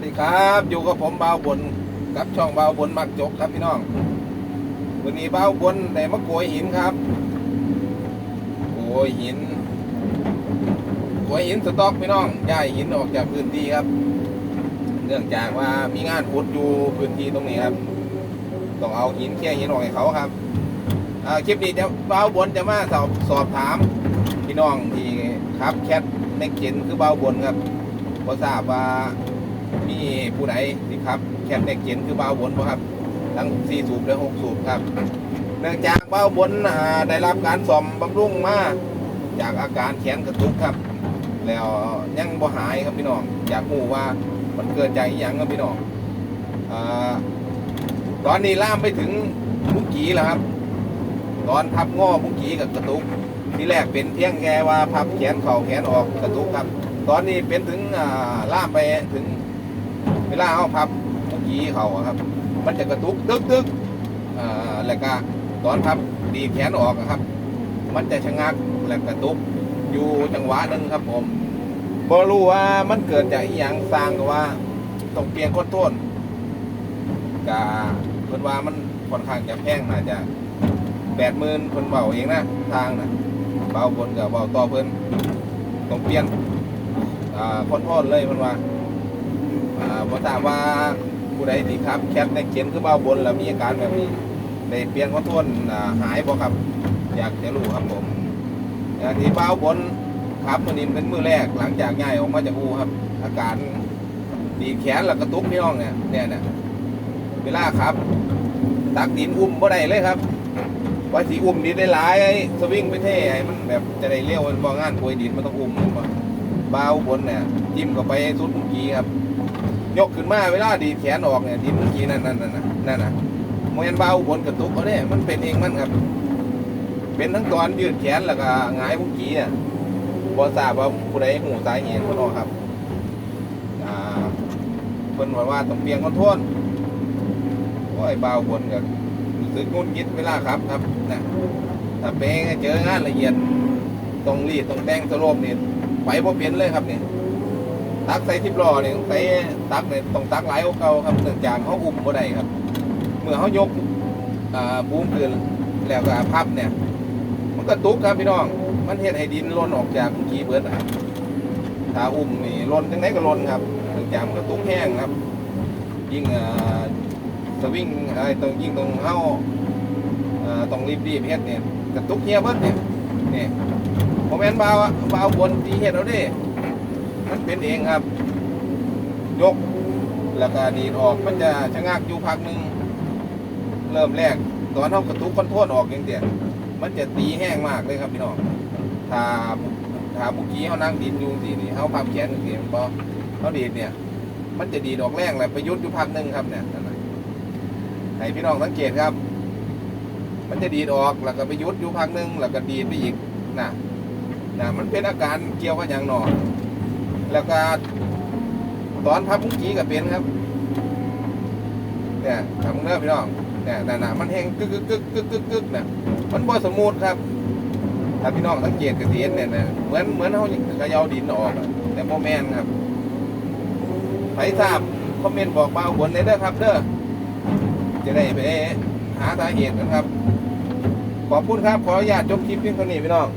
วัสดีครับ อยู่กับผมบ่าวบนกับช่องบ่าวบนมักจกครับพี่น้อง วันนี้บ่าวบนได้มาโกยหินครับโกยหินโกยหินสต็อกพี่น้องย้ายหินออกจากพื้นที่ครับ เนื่องจากว่ามีงานขุดอยู่พื้นที่ตรงนี้ครับ ต้องเอาหินเคลียหินออกให้เขาครับคลิปนี้จะบ่าวบนจะมาสอบสอบถามพี่น้องที่ครับแคทเน็กเจนคือบ่าวบนครับพอทราบว่า ผู้ใดที่ครับแคปเด็กเขียนคือเบาบนบ่ครับทั้งสี่สูบและหกสูบครับ เนื่องจากเบาบนได้รับการซ่อมบำรุงมาจากอาการแขนกระตุกครับ แล้วยังบ่หายครับพี่น้องอยากรู้ว่ามันเกิดจากอหย่างครับพี่น้องอตอนนี้ล่ามไปถึงมุกีแล้วครับ ตอนพับง้อมุกีกับกระตุกที่แรกเป็นเพียงแค่ว่าพับแขนเข่าแขนออกกระตุกครับ ตอนนี้เป็นถึงล่ามไปถึง เวลาเอาพับเมื่อกี้เขาครับ มันจะกระตุกตึกตึกอ่าแล้วก็ตอนพับดีแขนออกครับ มันจะชะงักและกระตุกอยู่จังหวะนึงครับผมบรู้ว่ามันเกิดจากอหย่างสร้างกับว่าต้องเปลี่ยนคนต้นกาเพิ่นว่ามันค่อนข้างจะแพงน่าจะแปดหมื่นเพิ่นเบาเองนะทางนะเบาบนกับเบาต่อเพิ่นต้องเปลี่ยนอ่าคนโทษเลยมันว่า อ่าพอถามว่าผู้ใดที่ครับแคปในเขียนคือเบ้าบนแล้วมีอาการแบบนี้ได้เปลี่ยนคนโทษอ่าหายบ่ครับ อยากจะรู้ครับผมอย่างที่เบ้าบนครับมันนี้เป็นมือแรกหลังจากง่ายออกมาจากอู่ครับ อาการดีดแขนแล้วกระตุกพี่น้องเนี่ยเนี่ยเนี่ยเวลาครับ ตักดินอุ้มบ่ได้เลยครับว่าสีอุ้มดินได้หลายสวิงไปเท่ให้มันแบบจะได้เลี้ยวมันบ่งานป่วยดินมันต้องอุ้มมันบ่บาวบนเนี่ยจิ้มเข้าไปสุดเมื่อกี้ครับ ยกขึ้นมาเวลาดีแขนออกเนี่ยดินเมื่อกี้นั่นนั่นนั่นน่ะนั่นน่ะโมเอนบาบนกระตุกเขาเนี่ยมันเป็นเองมันครับ เป็นทั้งตอนยืดแขนแล้วก็หงายเมื่อกี้อะบอทราบว่าผู้ใดหูสายเหตุคนออกครับอ่าเพิ่นบอกว่าต้องเปลี่ยนคอนโทรลโอ้ยบาบนกับรู้สึกงุนยิดเวลาครับครับนะถ้าเป็นเจองานละเอียดต้องรีดต้องแต่งสโลมนี่ไปพอเปลี่ยนเลยครับนี่ ตักใส่ทิปล้อเนี่ต้องใส่ตักเนี่ยต้องตักหลายกว่าเก่าครับเนื่องจากเขาอุ้มบ่ได้ครับ เมื่อเขายกอ่าบูมขึ้นแล้วก็พับเนี่ย มันก็ตุกครับพี่น้อง มันเฮ็ดให้ดินล้นออกจากขี้เบิดนะครับถ้าอุ้มนี่ล้นจังไหนก็ล้นครับเนื่องจากมันก็ตุกแห้งครับ ยิ่งอ่าสวิงอะไรตรงยิ่งตรงเฮาอ่าต้องรีบรีบเฮ็ดเนี่ยกระตุกเฮียเบิดเนี่ยนี่ผมเห็นบาวอะบาวบนที่เห็นเราดิ มันเป็นเองครับ ยกแล้วก็ดีดออกมันจะชะงักอยู่พักหนึ่งเริ่มแรกตอนเขากระตุกคอนโทรลออกอย่างเดียวมันจะตีแห้งมากเลยครับพี่น้องถ้าถ้าเมื่อกี้เขานั่งดีดอยู่สินี่เขาพับแขนเสียงพอเขาดีดเนี่ย มันจะดีดออกแรงแล้วไปยุดอยู่พักหนึ่งครับเนี่ยนั่นน่ะให้พี่น้องสังเกตครับ มันจะดีดออกแล้วก็ไปยุดอยู่พักหนึ่งแล้วก็ดีดไปอีกนะนะมันเป็นอาการเกี่ยวกับอย่างหนอ แล้วก็ตอนพับมุ้งกี้กับเป็นครับเนี่ยทำเนื้อพี่น้องเนี่ยน่ะนะมันแห้งกึกกึกกึกกึกกึกกึกนะมันบ่สมูทครับถ้าพี่น้องสังเกตกระเทียนเนี่ยนะเหมือนเหมือนเขาเขยาดินออกแต่โมแมนครับใครทราบคอมเมนต์บอกเบาบนเลยเด้อครับเด้อจะได้ไปหาสาเหตุกันครับ ขอบคุณครับ ขออนุญาตจบคลิปเพียงเท่านี้พี่น้อง